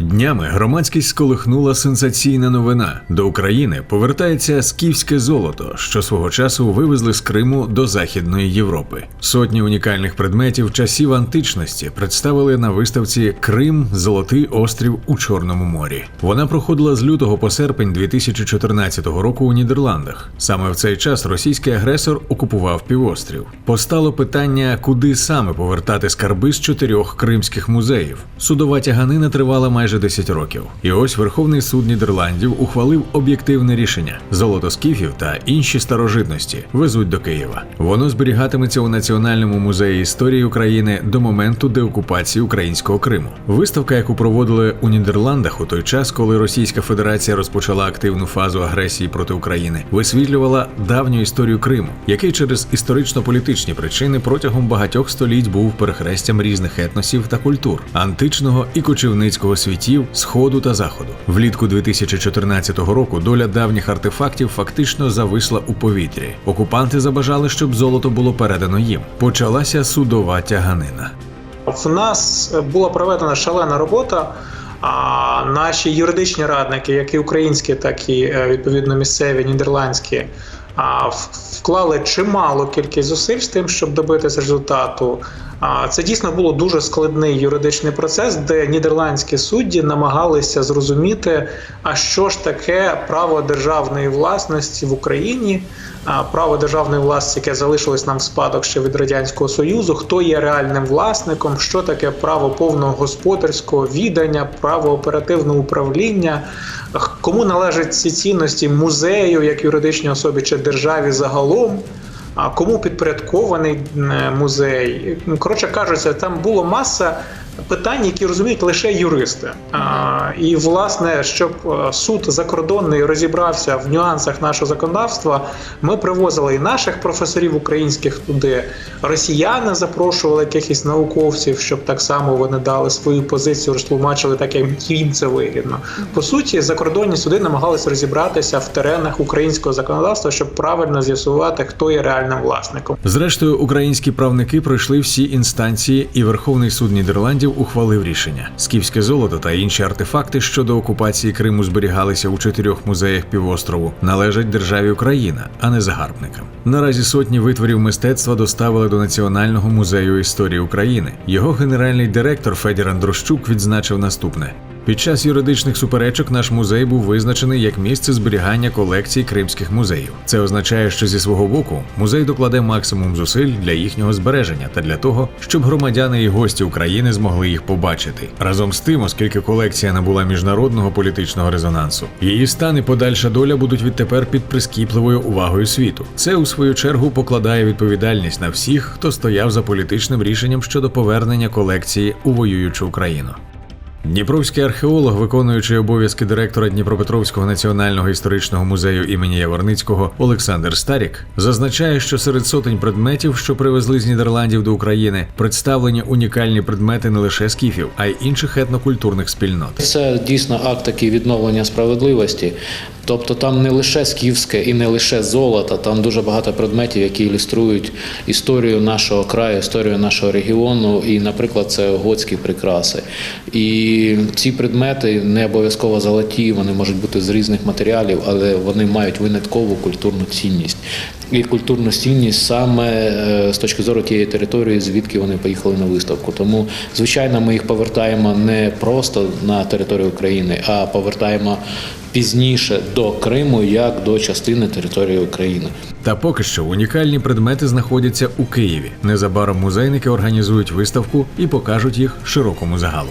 Днями громадськість сколихнула сенсаційна новина. До України повертається скіфське золото, що свого часу вивезли з Криму до Західної Європи. Сотні унікальних предметів часів античності представили на виставці Крим Золотий острів у Чорному морі. Вона проходила з лютого по серпень 2014 року у Нідерландах. Саме в цей час російський агресор окупував півострів. Постало питання, куди саме повертати скарби з чотирьох кримських музеїв. Судова тяганина тривала майже 10 років. І ось Верховний суд Нідерландів ухвалив об'єктивне рішення: золото скіфів та інші старожитності везуть до Києва. Воно зберігатиметься у Національному музеї історії України до моменту деокупації українського Криму. Виставка, яку проводили у Нідерландах у той час, коли Російська Федерація розпочала активну фазу агресії проти України, висвітлювала давню історію Криму, який через історично-політичні причини протягом багатьох століть був перехрестям різних етносів та культур античного і кочівницького світів сходу та заходу. Влітку 2014 року доля давніх артефактів фактично зависла у повітрі. Окупанти забажали, щоб золото було передано їм. Почалася судова тяганина. В нас була проведена шалена робота. А наші юридичні радники, як і українські, так і е, відповідно місцеві нідерландські, вклали чималу кількість зусиль з тим, щоб добитися результату. Це дійсно було дуже складний юридичний процес, де нідерландські судді намагалися зрозуміти, а що ж таке право державної власності в Україні, право державної власності, яке залишилось нам в спадок ще від радянського союзу, хто є реальним власником, що таке право повного господарського відання, право оперативного управління, кому належать ці цінності музею як юридичній особі чи державі загалом. Кому підпорядкований е, музей? Коротше кажучи, там було маса питань, які розуміють лише юристи. І власне, щоб е, суд закордонний розібрався в нюансах нашого законодавства, ми привозили і наших професорів українських туди. Росіяни запрошували якихось науковців, щоб так само вони дали свою позицію, розтлумачили так, як їм це вигідно. По суті, закордонні суди намагалися розібратися в теренах українського законодавства, щоб правильно з'ясувати, хто є реальним власником. Зрештою, українські правники пройшли всі інстанції, і Верховний суд Нідерландів ухвалив рішення: скіфське золото та інші артефакти щодо окупації Криму зберігалися у чотирьох музеях півострову, належать державі Україна, а не загарбникам. Наразі сотні витворів мистецтва доставили до Національного музею історії України. Його генеральний директор Федір Андрощук відзначив наступне. Під час юридичних суперечок наш музей був визначений як місце зберігання колекцій кримських музеїв. Це означає, що зі свого боку музей докладе максимум зусиль для їхнього збереження та для того, щоб громадяни і гості України змогли їх побачити. Разом з тим, оскільки колекція набула міжнародного політичного резонансу, її стан і подальша доля будуть відтепер під прискіпливою увагою світу. Це у свою чергу покладає відповідальність на всіх, хто стояв за політичним рішенням щодо повернення колекції у воюючу Україну. Дніпровський археолог, виконуючий обов'язки директора Дніпропетровського національного історичного музею імені Яворницького Олександр Старік, зазначає, що серед сотень предметів, що привезли з Нідерландів до України, представлені унікальні предмети не лише скіфів, а й інших етнокультурних спільнот. Це дійсно акт такий відновлення справедливості. Тобто там не лише скіфське і не лише золото, там дуже багато предметів, які ілюструють історію нашого краю, історію нашого регіону, і, наприклад, це готські прикраси. І ці предмети не обов'язково золоті, вони можуть бути з різних матеріалів, але вони мають виняткову культурну цінність. І культурну цінність саме е, з точки зору тієї території, звідки вони поїхали на виставку. Тому, звичайно, ми їх повертаємо не просто на територію України, а повертаємо пізніше до Криму як до частини території України. Та поки що унікальні предмети знаходяться у Києві. Незабаром музейники організують виставку і покажуть їх широкому загалу.